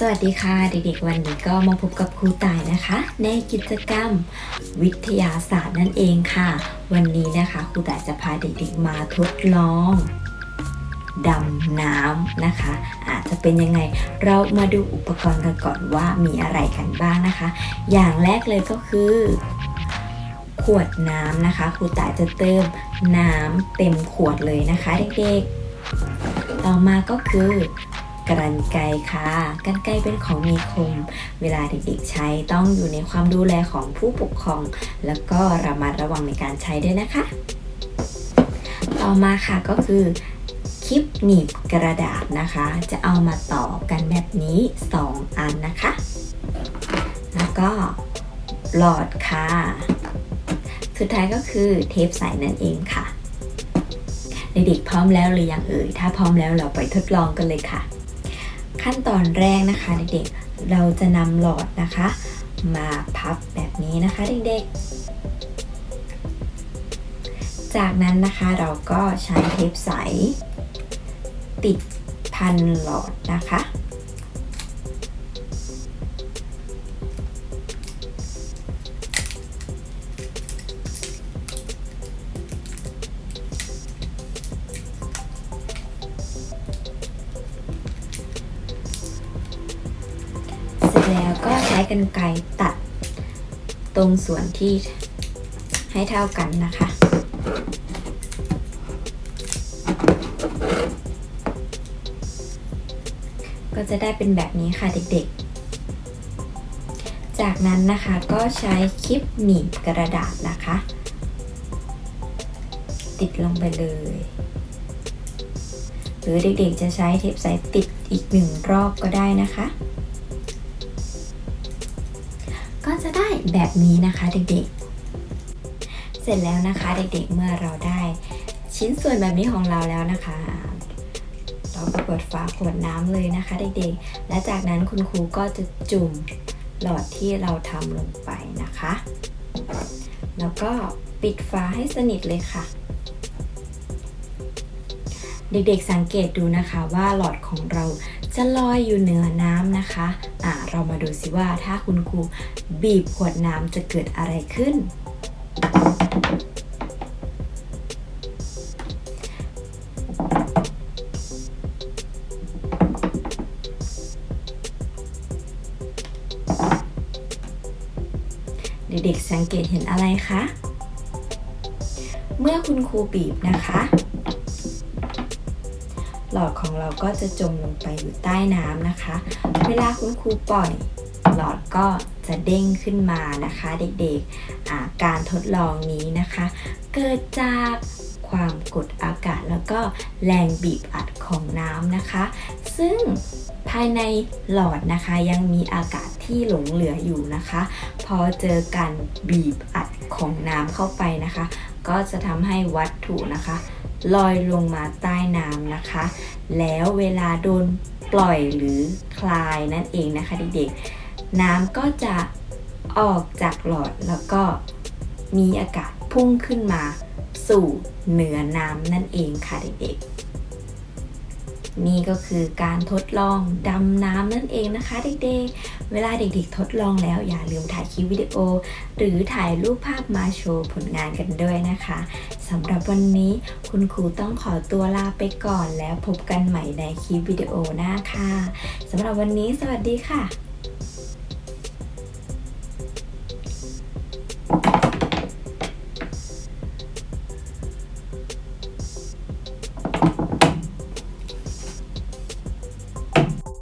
สวัสดีค่ะ เด็กๆ วันนี้ก็มาพบกับครูต่ายนะคะ ในกิจกรรมวิทยาศาสตร์นั่นเองค่ะ วันนี้นะคะครูต่ายจะพาเด็กๆมาทดลองดำน้ำนะคะ อาจจะเป็นยังไงเรามาดูอุปกรณ์กันก่อนว่ามีอะไรกันบ้างนะคะ อย่างแรกเลยก็คือ ขวดน้ำนะคะครูต่ายจะเติมน้ำเต็มขวดเลยนะคะ เด็กๆ ต่อมาก็คือ กรรไกรค่ะกรรไกรเป็นของมีคม เวลาเด็กๆใช้ต้องอยู่ในความดูแลของผู้ปกครอง แล้วก็ระมัดระวังในการใช้ด้วยนะคะ ต่อมาค่ะก็คือคลิปหนีบกระดาษนะคะ จะเอามาต่อกันแบบนี้ 2 อันนะคะ แล้วก็หลอดค่ะ สุดท้ายก็คือเทปใสนั่นเองค่ะเด็กๆพร้อมแล้วหรือยังเอ่ย ถ้าพร้อมแล้วเราไปทดลองกันเลยค่ะ ขั้นตอนแรกนะคะเด็กๆ เราจะนำหลอดนะคะ มาพับแบบนี้นะคะเด็กๆ จากนั้นนะคะเราก็ใช้เทปใส ติดพันหลอดนะคะ ช้กรรไกรตัดตรงส่วนที่ให้เท่ากันนะคะก็จะได้เป็นแบบนี้ค่ะเด็กๆ จากนั้นนะคะก็ใช้คลิปหนีบกระดาษนะคะ ติดลงไปเลย หรือเด็กๆจะใช้เทปใสติดอีกหนึ่งรอบก็ได้นะคะ ก็จะได้แบบนี้นะคะเด็กๆ เสร็จแล้วนะคะเด็กๆเมื่อเราได้ชิ้นส่วนแบบนี้ของเราแล้วนะคะเราก็เปิดฝาขวดน้ำเลยนะคะเด็กๆ และจากนั้นคุณครูก็จะจุ่มหลอดที่เราทำลงไปนะคะ แล้วก็ปิดฝาให้สนิทเลยค่ะ เด็กๆสังเกตดูนะคะว่าหลอดของเรา จะลอยอยู่เหนือน้ำนะคะอ่าเรามาดูสิว่าถ้าคุณครูบีบขวดน้ำจะเกิดอะไรขึ้น เด็กๆสังเกตเห็นอะไรคะ เมื่อคุณครูบีบนะคะ หลอดของเราก็จะจมลงไปอยู่ใต้น้ำนะคะ เวลาคุณครูปล่อยหลอดก็จะเด้งขึ้นมานะคะ เด็กๆการทดลองนี้นะคะ เกิดจากความกดอากาศแล้วก็แรงบีบอัดของน้ำนะคะ ซึ่งภายในหลอดนะคะยังมีอากาศที่หลงเหลืออยู่นะคะ พอเจอการบีบอัดของน้ำเข้าไปนะคะ ก็จะทำให้วัตถุนะคะ ลอยลงมาใต้น้ำนะคะ แล้วเวลาโดนปล่อยหรือคลายนั่นเองนะคะเด็กๆ น้ำก็จะออกจากหลอดแล้วก็มีอากาศพุ่งขึ้นมาสู่เหนือน้ำนั่นเองค่ะเด็กๆ นี่ก็คือการทดลองดำน้ำนั่นเองนะคะเด็กๆ เวลาเด็กๆ ทดลองแล้วอย่าลืมถ่ายคลิปวิดีโอ หรือถ่ายรูปภาพมาโชว์ผลงานกันด้วยนะคะสำหรับวันนี้คุณครูต้องขอตัวลาไปก่อนแล้วพบกันใหม่ในคลิปวิดีโอหน้าค่ะสำหรับวันนี้สวัสดีค่ะ